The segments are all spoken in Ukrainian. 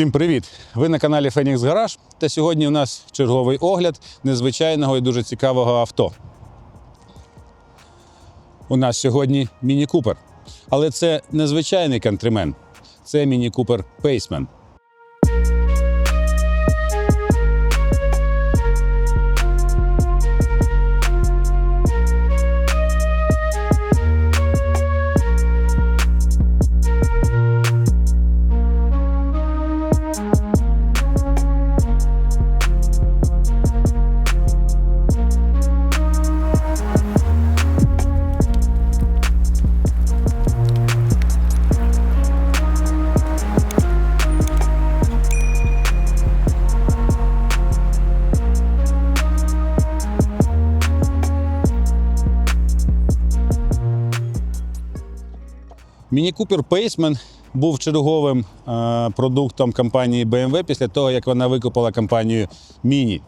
Всім привіт! Ви на каналі Фенікс Гараж. Та сьогодні у нас черговий огляд незвичайного і дуже цікавого авто. У нас сьогодні Міні Купер. Але це незвичайний кантримен, це Міні Купер Пейсмен. Міні Купер Пейсмен був черговим е, продуктом компанії BMW після того, як вона викупила компанію Міні.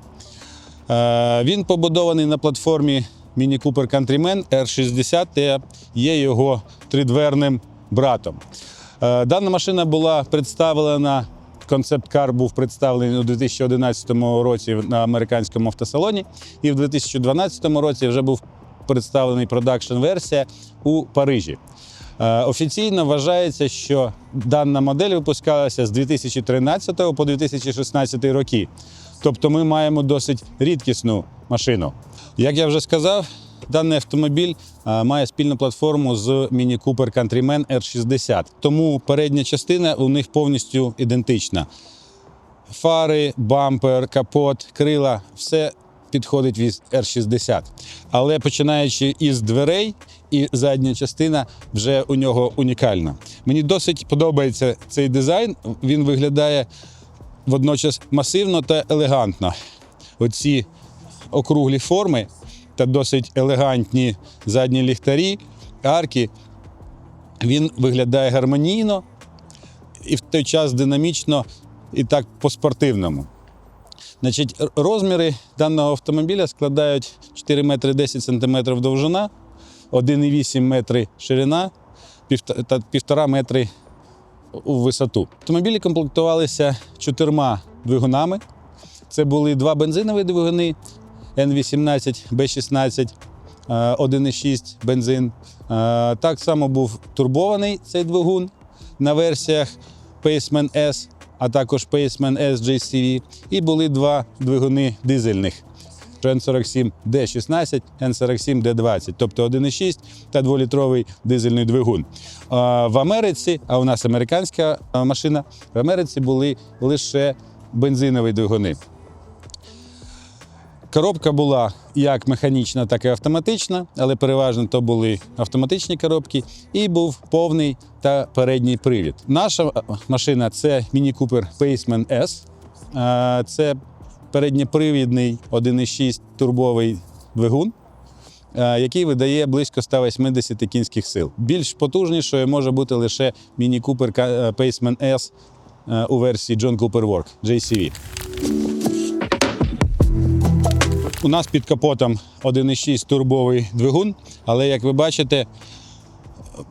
Е, він побудований на платформі Міні Купер Countryman R60 та є його тридверним братом. Е, дана машина була представлена. Концепт-кар був представлений у 2011 році на американському автосалоні, і в 2012 році вже був представлений продакшн-версія у Парижі. Е, Офіційно вважається, що дана модель випускалася з 2013 по 2016 роки. Тобто ми маємо досить рідкісну машину. Як я вже сказав, даний автомобіль е, має спільну платформу з Mini Cooper Countryman R60. Тому передня частина у них повністю ідентична. Фари, бампер, капот, крила все підходить від R60. Але починаючи із дверей, і задня частина вже у нього унікальна. Мені досить подобається цей дизайн. Він виглядає водночас масивно та елегантно. Оці округлі форми та досить елегантні задні ліхтарі, арки. Він виглядає гармонійно і в той час динамічно і так по-спортивному. Значить, розміри даного автомобіля складають 4 метри 10 сантиметрів довжина, 1,8 метри ширина півт- та 1,5 метри у висоту. Автомобілі комплектувалися чотирма двигунами. Це були два бензинові двигуни N18, B16, е, 1,6 бензин. Е, Так само був турбований цей двигун на версіях Paceman S, а також Paceman S JCV. І були два двигуни дизельних. N47D16, N47D20, тобто 1,6 та 2-літровий дизельний двигун. В Америці, а у нас американська машина, в Америці були лише бензинові двигуни. Коробка була як механічна, так і автоматична, але переважно то були автоматичні коробки, і був повний та передній привід. Наша машина це Mini Cooper Paceman S. Це передньопривідний 1,6 турбовий двигун, е, який видає близько 180 кінських сил. Більш потужнішою може бути лише Ка- е, Paceman S е, у версії John Cooper Work JCV. У нас під капотом 1,6 турбовий двигун, але як ви бачите,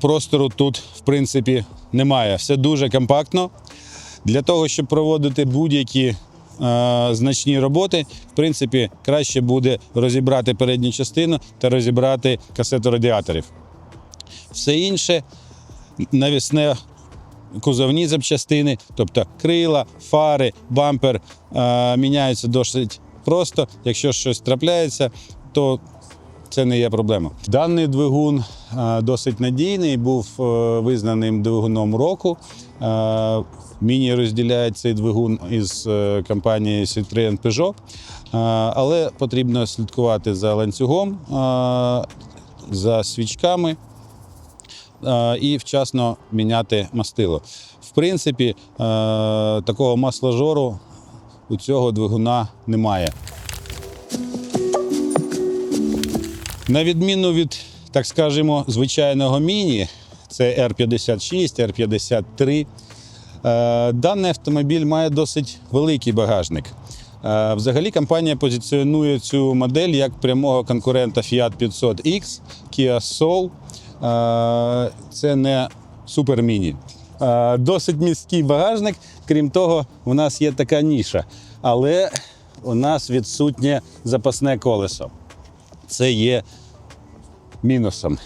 простору тут в принципі немає. Все дуже компактно. Для того, щоб проводити будь-які значні роботи, в принципі, краще буде розібрати передню частину та розібрати касету радіаторів. Все інше навісне кузовні запчастини, тобто крила, фари, бампер е, міняються досить просто. Якщо щось трапляється, то це не є проблема. Даний двигун е, досить надійний, був е, визнаним двигуном року. Е, Міні розділяє цей двигун із компанією Citroën Peugeot, але потрібно слідкувати за ланцюгом, за свічками і вчасно міняти мастило. В принципі, такого масложору у цього двигуна немає. На відміну від, так скажемо, звичайного міні, це R56, R53, е, даний автомобіль має досить великий багажник. Е, Взагалі компанія позиціонує цю модель як прямого конкурента Fiat 500X, Kia Soul. Е, Це не супер міні. Е, Досить міський багажник. Крім того, у нас є така ніша. Але у нас відсутнє запасне колесо. Це є мінусом.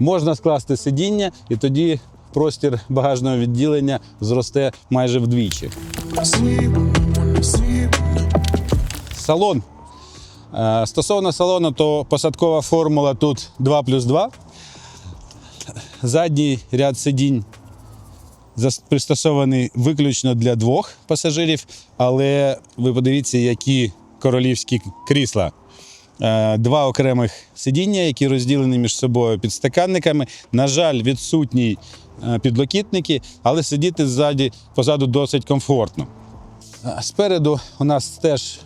Можна скласти сидіння, і тоді простір багажного відділення зросте майже вдвічі. Салон. Е, Стосовно салону, то посадкова формула тут 2 плюс 2. Задній ряд сидінь пристосований виключно для двох пасажирів, але ви подивіться, які королівські крісла. Е, Два окремих сидіння, які розділені між собою підстаканниками. На жаль, відсутні е, підлокітники, але сидіти ззаді позаду досить комфортно. Спереду у нас теж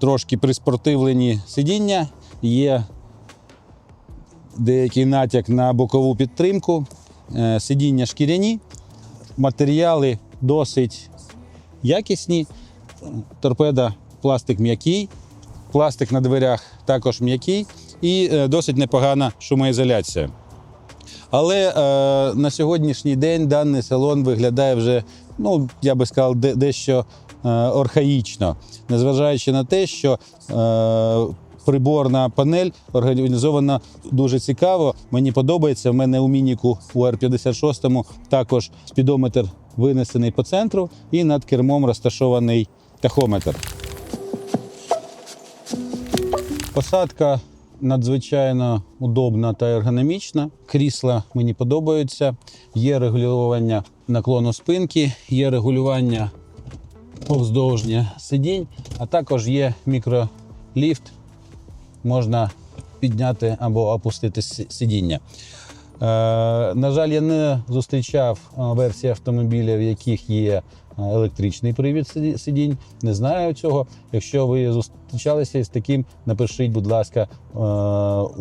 трошки приспортивлені сидіння, є деякий натяк на бокову підтримку, Е, сидіння шкіряні, матеріали досить якісні. Торпеда пластик м'який, пластик на дверях також м'який і е, досить непогана шумоізоляція. Але е, на сьогоднішній день даний салон виглядає вже, ну я би сказав, дещо е, архаїчно, незважаючи на те, що е, приборна панель організована дуже цікаво. Мені подобається. У мене у мініку у R56 також спідометр винесений по центру, і над кермом розташований тахометр. Посадка надзвичайно удобна та ергономічна. Крісла мені подобаються. Є регулювання наклону спинки, є регулювання повздовжня сидінь, а також є мікроліфт. Можна підняти або опустити сидіння. Е, на жаль, я не зустрічав е, версії автомобіля, в яких є електричний привід сидінь. Не знаю цього. Якщо ви зустрічалися із таким, напишіть, будь ласка, е,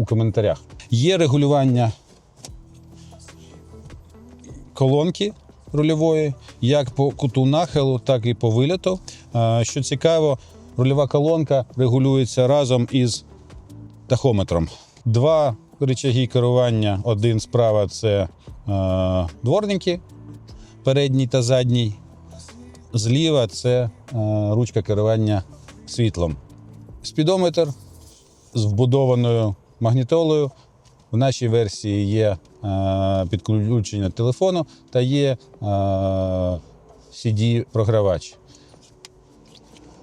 у коментарях. Є регулювання колонки рульової, як по куту нахилу, так і по виліту. Е, Що цікаво, рульова колонка регулюється разом із тахометром. Два рычаги керування. Один справа це е, дворники, передній та задній. Зліва це е, ручка керування світлом. Спідометр з вбудованою магнітолою. В нашій версії є е, підключення телефону та є е, CD-програвач.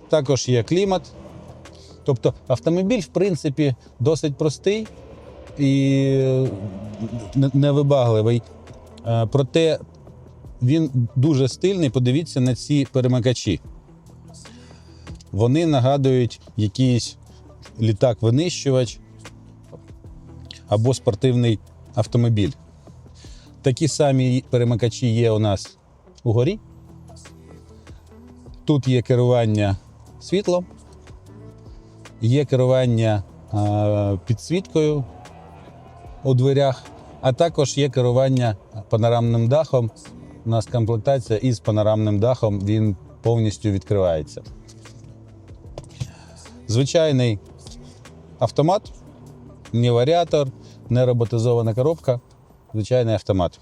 Також є клімат. Тобто автомобіль, в принципі, досить простий і невибагливий. Е, Проте він дуже стильний. Подивіться на ці перемикачі. Вони нагадують якийсь літак-винищувач або спортивний автомобіль. Такі самі перемикачі є у нас угорі. Тут є керування світлом, є керування підсвіткою у дверях, а також є керування панорамним дахом. У нас комплектація із панорамним дахом, він повністю відкривається. Звичайний автомат, не варіатор, не роботизована коробка, звичайний автомат.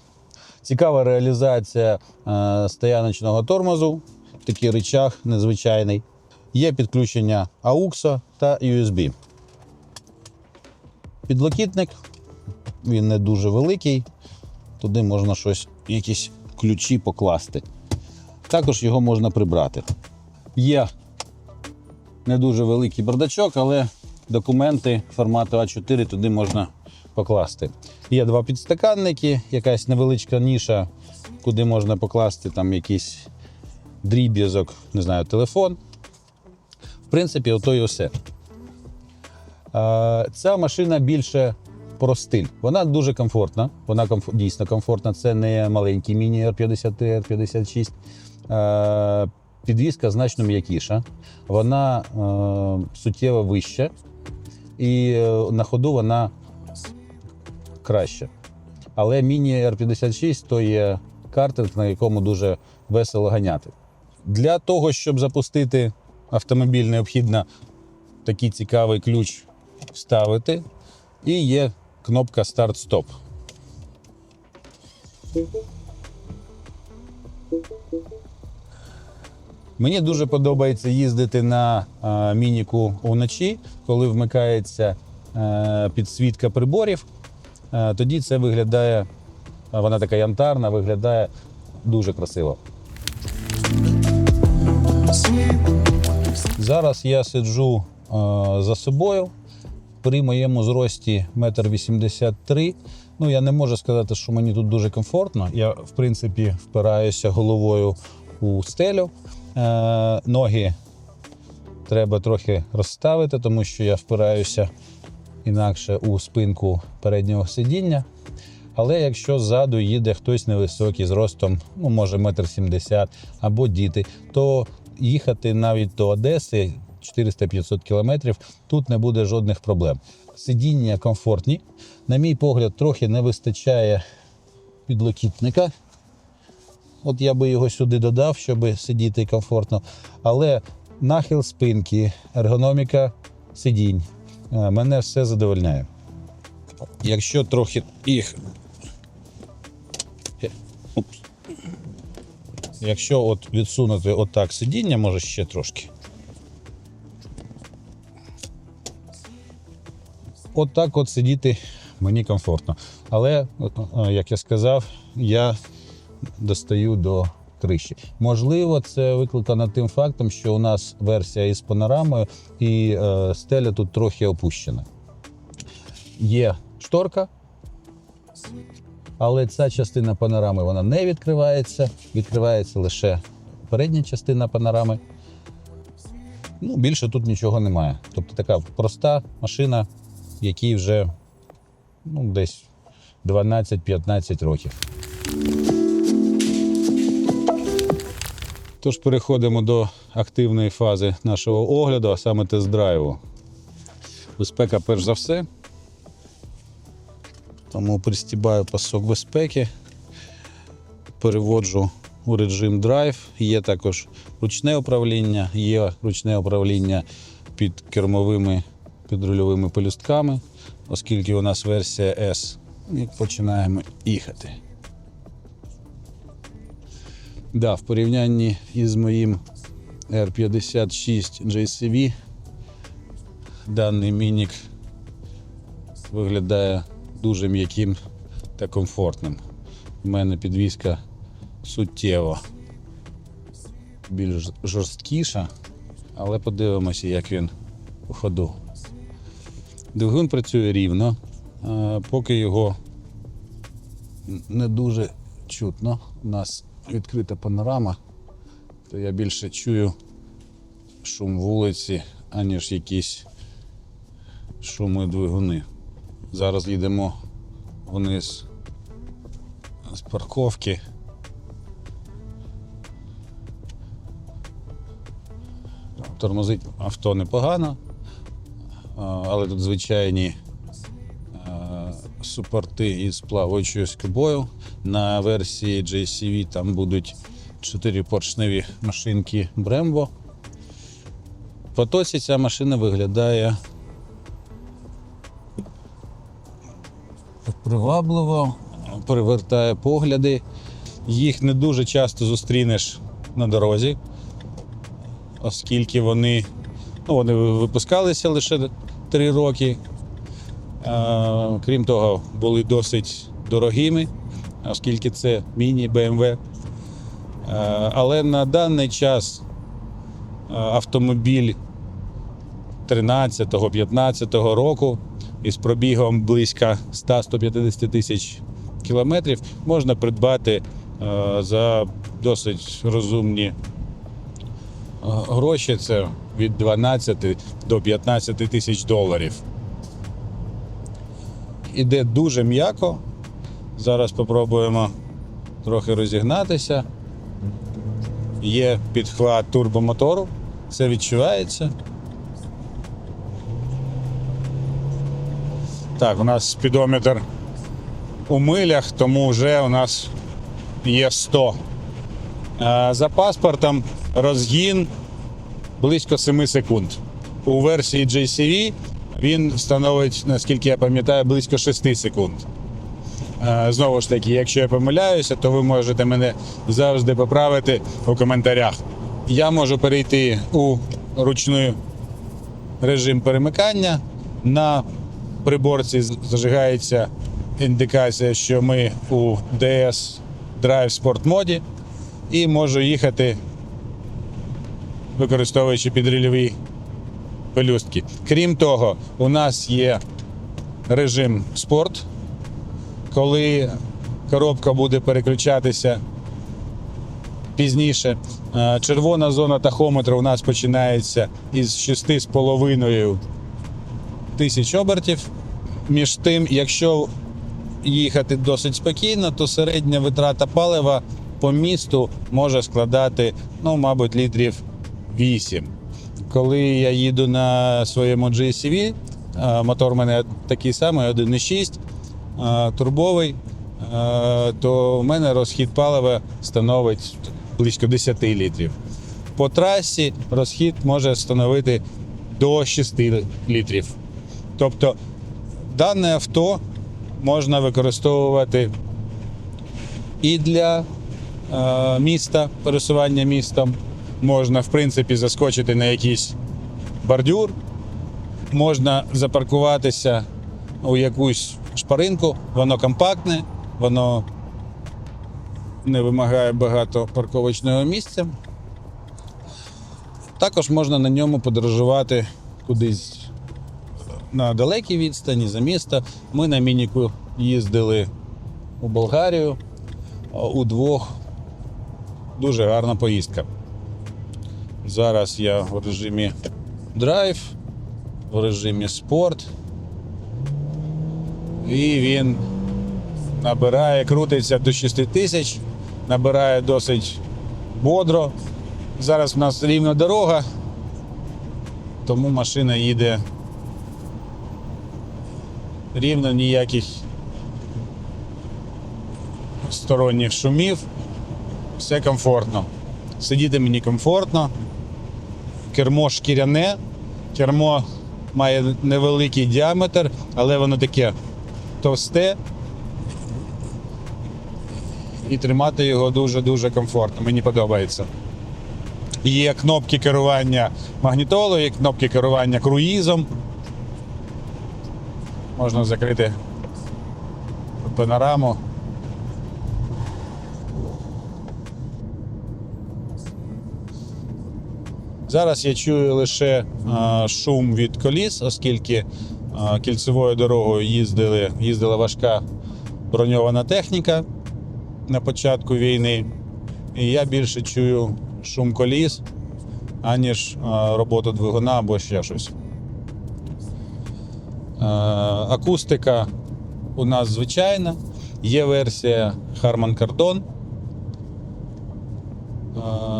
Цікава реалізація е, стояночного тормозу, такий рычаг незвичайний. Є підключення AUX та USB. Підлокітник, він не дуже великий, туди можна щось, якісь ключі покласти. Також його можна прибрати. Є не дуже великий бардачок, але документи формату А4 туди можна покласти. Є два підстаканники, якась невеличка ніша, куди можна покласти там якийсь дріб'язок, не знаю, телефон. В принципі, ото і все. Е, Ця машина більше про стиль. Вона дуже комфортна. Вона комф- дійсно комфортна. Це не маленький міні R50, R56. Е, Підвізка значно м'якіша. Вона е, суттєво вища. І е, на ходу вона краще. Але міні R56 то є картинг, на якому дуже весело ганяти. Для того, щоб запустити автомобіль, необхідно такий цікавий ключ вставити. І є кнопка старт-стоп. Мені дуже подобається їздити на е, мініку вночі, коли вмикається е, підсвітка приборів. Е, тоді це виглядає, вона така янтарна, виглядає дуже красиво. Зараз я сиджу за собою. При моєму зрості 1,83 м. Ну, я не можу сказати, що мені тут дуже комфортно. Я, в принципі, впираюся головою у стелю. Е, ноги треба трохи розставити, тому що я впираюся інакше у спинку переднього сидіння. Але якщо ззаду їде хтось невисокий з ростом, ну може метр сімдесят або діти, то їхати навіть до Одеси 400-500 кілометрів тут не буде жодних проблем. Сидіння комфортні. На мій погляд, трохи не вистачає підлокітника. От я би його сюди додав, щоб сидіти комфортно. Але нахил спинки, ергономіка сидінь. е, Мене все задовольняє. Якщо трохи їх. Е. Якщо от відсунути отак сидіння, може ще трошки. От так от сидіти мені комфортно. Але, е, як я сказав, я достаю до криші. Можливо, це викликано тим фактом, що у нас версія із панорамою і е, стеля тут трохи опущена. Є шторка, але ця частина панорами вона не відкривається. Відкривається лише передня частина панорами. Ну, більше тут нічого немає. Тобто така проста машина, якій вже ну, десь 12-15 років. Тож переходимо до активної фази нашого огляду, а саме тест-драйву. Безпека перш за все. Тому пристібаю пасок безпеки, переводжу у режим драйв. Є також ручне управління, є ручне управління під кермовими підрульовими пелюстками, оскільки у нас версія S. І починаємо їхати. Да, в порівнянні із моїм R56 JCV даний мінік виглядає дуже м'яким та комфортним. У мене підвізка суттєво більш жорсткіша, але подивимося, як він у ходу. Двигун працює рівно, поки його не дуже чутно. У нас відкрита панорама, то я більше чую шум вулиці, аніж якісь шуми двигуни. Зараз їдемо вниз з парковки. Тормозить авто непогано, але тут звичайні супорти із плаваючою скобою. На версії JCV там будуть 4 поршневі машинки Brembo. В потоці ця машина виглядає привабливо, привертає погляди. Їх не дуже часто зустрінеш на дорозі, оскільки вони, ну, вони випускалися лише 3 роки. Крім того, були досить дорогими, оскільки це міні-БМВ. Але на даний час автомобіль 13-15 року із пробігом близько 100-150 тисяч кілометрів можна придбати за досить розумні гроші. Це від 12 до 15 тисяч доларів. Іде дуже м'яко. Зараз спробуємо трохи розігнатися. Є підхват турбомотору, це відчувається. Так, у нас спідометр у милях, тому вже у нас є 100. Е, За паспортом розгін близько 7 секунд. У версії JCV він становить, наскільки я пам'ятаю, близько 6 секунд. Е, Знову ж таки, якщо я помиляюся, то ви можете мене завжди поправити у коментарях. Я можу перейти у ручний режим перемикання. На приборці зажигається індикація, що ми у DS Drive Sport моді і можу їхати, використовуючи підрильові пелюстки. Крім того, у нас є режим спорт, коли коробка буде переключатися пізніше. Е, Червона зона тахометру у нас починається із 6,5 тисяч обертів. Між тим, якщо їхати досить спокійно, то середня витрата палива по місту може складати, ну, мабуть, літрів 8. Коли я їду на своєму GSCV, е, мотор у мене такий самий 1,6 е, турбовий, е, то в мене розхід палива становить близько 10 літрів. По трасі розхід може становити до 6 літрів. Тобто дане авто можна використовувати і для міста, пересування містом. Можна, в принципі, заскочити на якийсь бордюр, можна запаркуватися у якусь шпаринку, воно компактне, воно не вимагає багато парковочного місця. Також можна на ньому подорожувати кудись на далекій відстані за місто. Ми на мініку їздили у Болгарію удвох. Дуже гарна поїздка. Зараз я в режимі драйв, в режимі спорт. І він набирає, крутиться до 6 тисяч, набирає досить бодро. Зараз в нас рівна дорога, тому машина їде рівно ніяких сторонніх шумів. Все комфортно. Сидіти мені комфортно. Кермо шкіряне, кермо має невеликий діаметр, але воно таке товсте. І тримати його дуже-дуже комфортно. Мені подобається. Є кнопки керування магнітолою, є кнопки керування круїзом. Можна закрити панораму. Зараз я чую лише шум від коліс, оскільки кільцевою дорогою їздили, їздила важка броньована техніка на початку війни. І я більше чую шум коліс, аніж роботу двигуна або ще щось. Акустика у нас звичайна. Є версія Harman Kardon.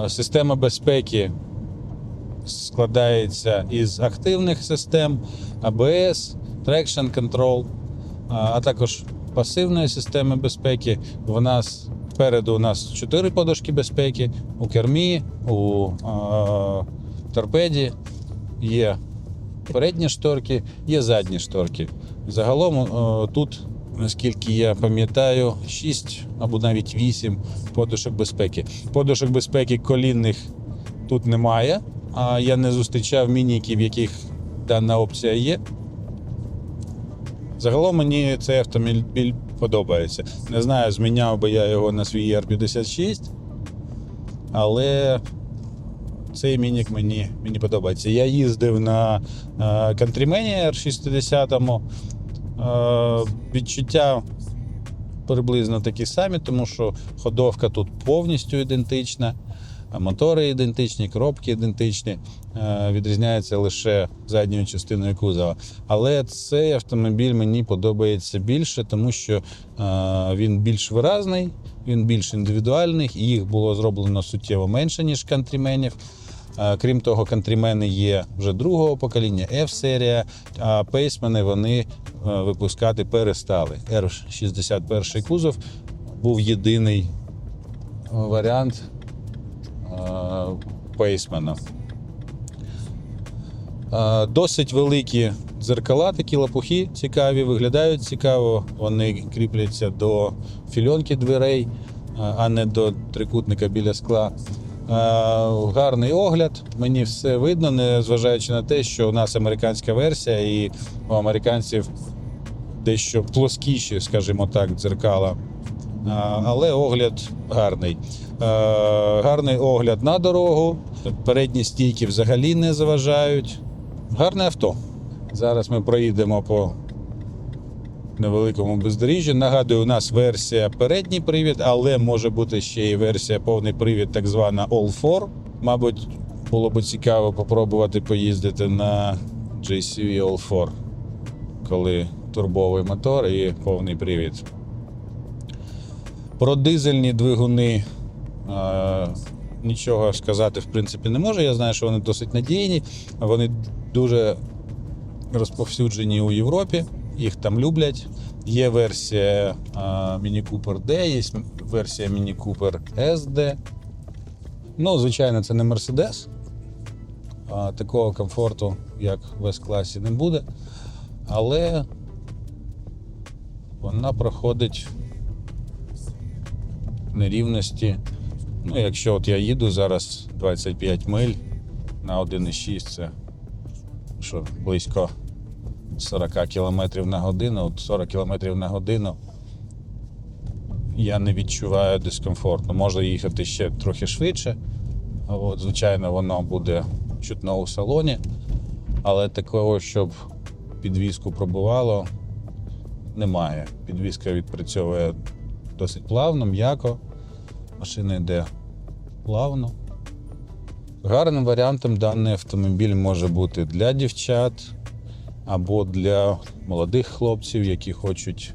Система безпеки складається із активних систем ABS, Traction Control, а також пасивної системи безпеки. В нас впереду у нас 4 подушки безпеки, у кермі, у е, торпеді є передні шторки, є задні шторки. Загалом е, тут, наскільки я пам'ятаю, 6 або навіть 8 подушок безпеки. Подушок безпеки колінних тут немає, а я не зустрічав мініків, в яких дана опція є. Загалом мені цей автомобіль подобається. Не знаю, зміняв би я його на свій R56, але цей мінік мені, мені подобається. Я їздив на е, Countryman R60. Е, відчуття приблизно такі самі, тому що ходовка тут повністю ідентична, мотори ідентичні, коробки ідентичні. Е, відрізняється лише задньою частиною кузова. Але цей автомобіль мені подобається більше, тому що е, він більш виразний, він більш індивідуальний, їх було зроблено суттєво менше, ніж кантрименів. Е, Крім того, кантримени є вже другого покоління, F-серія, а пейсмени вони випускати перестали. R61 кузов був єдиний варіант пейсмена. Досить великі Дзеркала такі лопухи цікаві, виглядають цікаво. Вони кріпляться до фільонки дверей, а- не до трикутника біля скла. Гарний огляд, мені все видно, незважаючи на те, що у нас американська версія, і у американців дещо плоскіші, скажімо так, дзеркала. Але огляд гарний. Е, Гарний огляд на дорогу. Передні стійки взагалі не заважають. Гарне авто. Зараз ми проїдемо по невеликому бездоріжжю. Нагадую, у нас версія передній привід, але може бути ще і версія повний привід, так звана All 4. Мабуть, було б цікаво попробувати поїздити на JCV All 4, коли турбовий мотор і повний привід. Про дизельні двигуни нічого сказати в принципі не можу. Я знаю, що вони досить надійні, вони дуже розповсюджені у Європі, їх там люблять. Є версія Mini Cooper D, є версія Mini Cooper SD. Ну, звичайно, це не Mercedes. Такого комфорту, як в S-класі, не буде. Але вона проходить нерівності. Ну, якщо от я їду зараз 25 миль на 1,6, це що близько 40 км на годину, от 40 км на годину я не відчуваю дискомфорту. Можу їхати ще трохи швидше. От, звичайно, воно буде чутно у салоні, але такого, щоб підвізку пробувало, немає. Підвізка відпрацьовує досить плавно, м'яко. Машина йде плавно. Гарним варіантом даний автомобіль може бути для дівчат або для молодих хлопців, які хочуть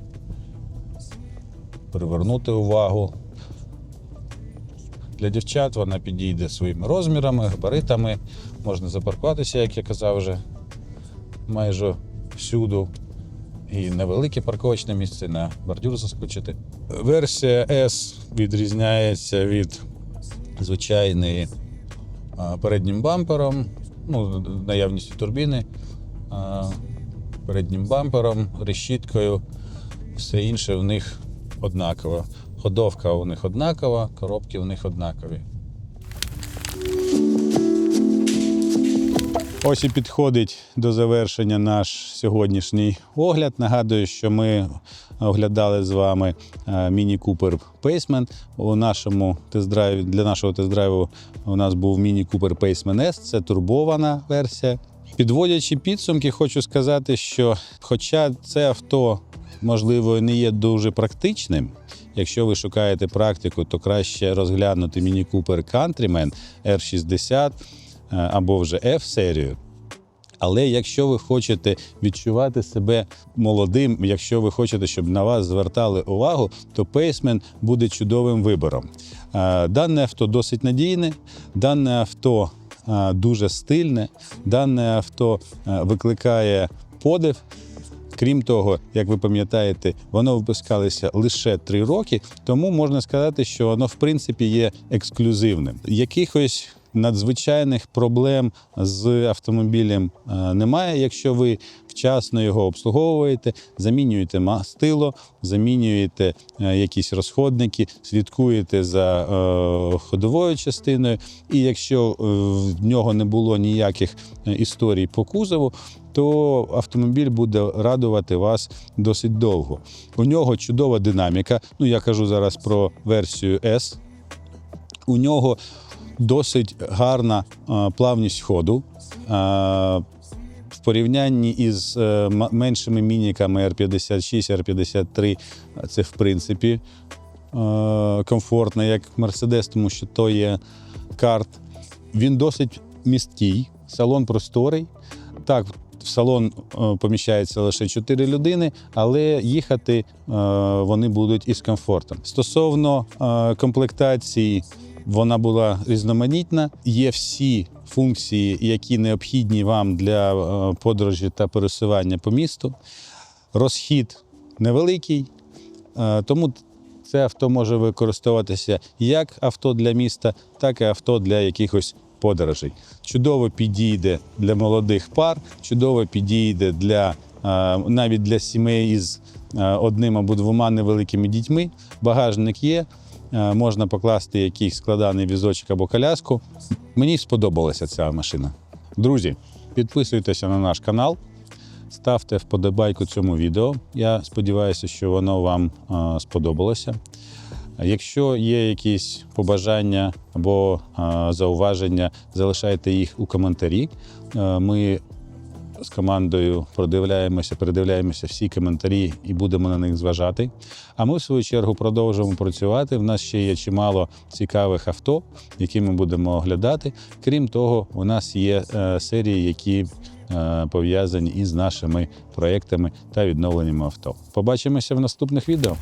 привернути увагу. Для дівчат вона підійде своїми розмірами, габаритами. Можна запаркуватися, як я казав вже майже всюду. І невелике парковочне місце на бордюр заскочити. Версія S відрізняється від звичайної а, переднім бампером, ну, наявністю турбіни, переднім бампером, решіткою. Все інше в них однаково. Ходовка у них однакова, коробки у них однакові. Ось і підходить до завершення наш сьогоднішній огляд. Нагадую, що ми оглядали з вами е, Міні Cooper Paceman. У нашому тест-драйві для нашого тест-драйву у нас був Міні Cooper Paceman S. Це турбована версія. Підводячи підсумки, хочу сказати, що хоча це авто можливо не є дуже практичним. Якщо ви шукаєте практику, то краще розглянути Міні Cooper Countryman R60 е, або вже F-серію. Але якщо ви хочете відчувати себе молодим, якщо ви хочете, щоб на вас звертали увагу, то Paceman буде чудовим вибором. Е, Дане авто досить надійне, дане авто е, дуже стильне, дане авто е, викликає подив. Крім того, як ви пам'ятаєте, воно випускалося лише три роки, тому можна сказати, що воно в принципі є ексклюзивним. Якихось надзвичайних проблем з автомобілем е, немає, якщо ви вчасно його обслуговуєте, замінюєте мастило, замінюєте е, якісь розходники, слідкуєте за е, ходовою частиною. І якщо в нього не було ніяких історій по кузову, то автомобіль буде радувати вас досить довго. У нього чудова динаміка. Ну я кажу зараз про версію S. У нього досить гарна е, плавність ходу. Е, в порівнянні із е, меншими мініками R56, R53, це в принципі комфортно, як Mercedes, тому що то є карт. Він досить місткий, салон просторий. Так, в салон поміщається лише 4 людини, але їхати вони будуть із комфортом. Стосовно комплектації, вона була різноманітна. Є всі функції, які необхідні вам для е, подорожі та пересування по місту. Розхід невеликий, е, тому це авто може використовуватися як авто для міста, так і авто для якихось подорожей. Чудово підійде для молодих пар, чудово підійде для е, навіть для сімей із одним або двома невеликими дітьми. Багажник є, можна покласти якийсь складаний візочок або коляску. Мені сподобалася ця машина. Друзі, підписуйтеся на наш канал, ставте вподобайку цьому відео. Я сподіваюся, що воно вам е, сподобалося. Якщо є якісь побажання або е, зауваження, залишайте їх у коментарі. Е, Ми з командою продивляємося, передивляємося всі коментарі і будемо на них зважати. А ми, в свою чергу, продовжуємо працювати. В нас ще є чимало цікавих авто, які ми будемо оглядати. Крім того, у нас є е, серії, які е, пов'язані із нашими проектами та відновленнями авто. Побачимося в наступних відео.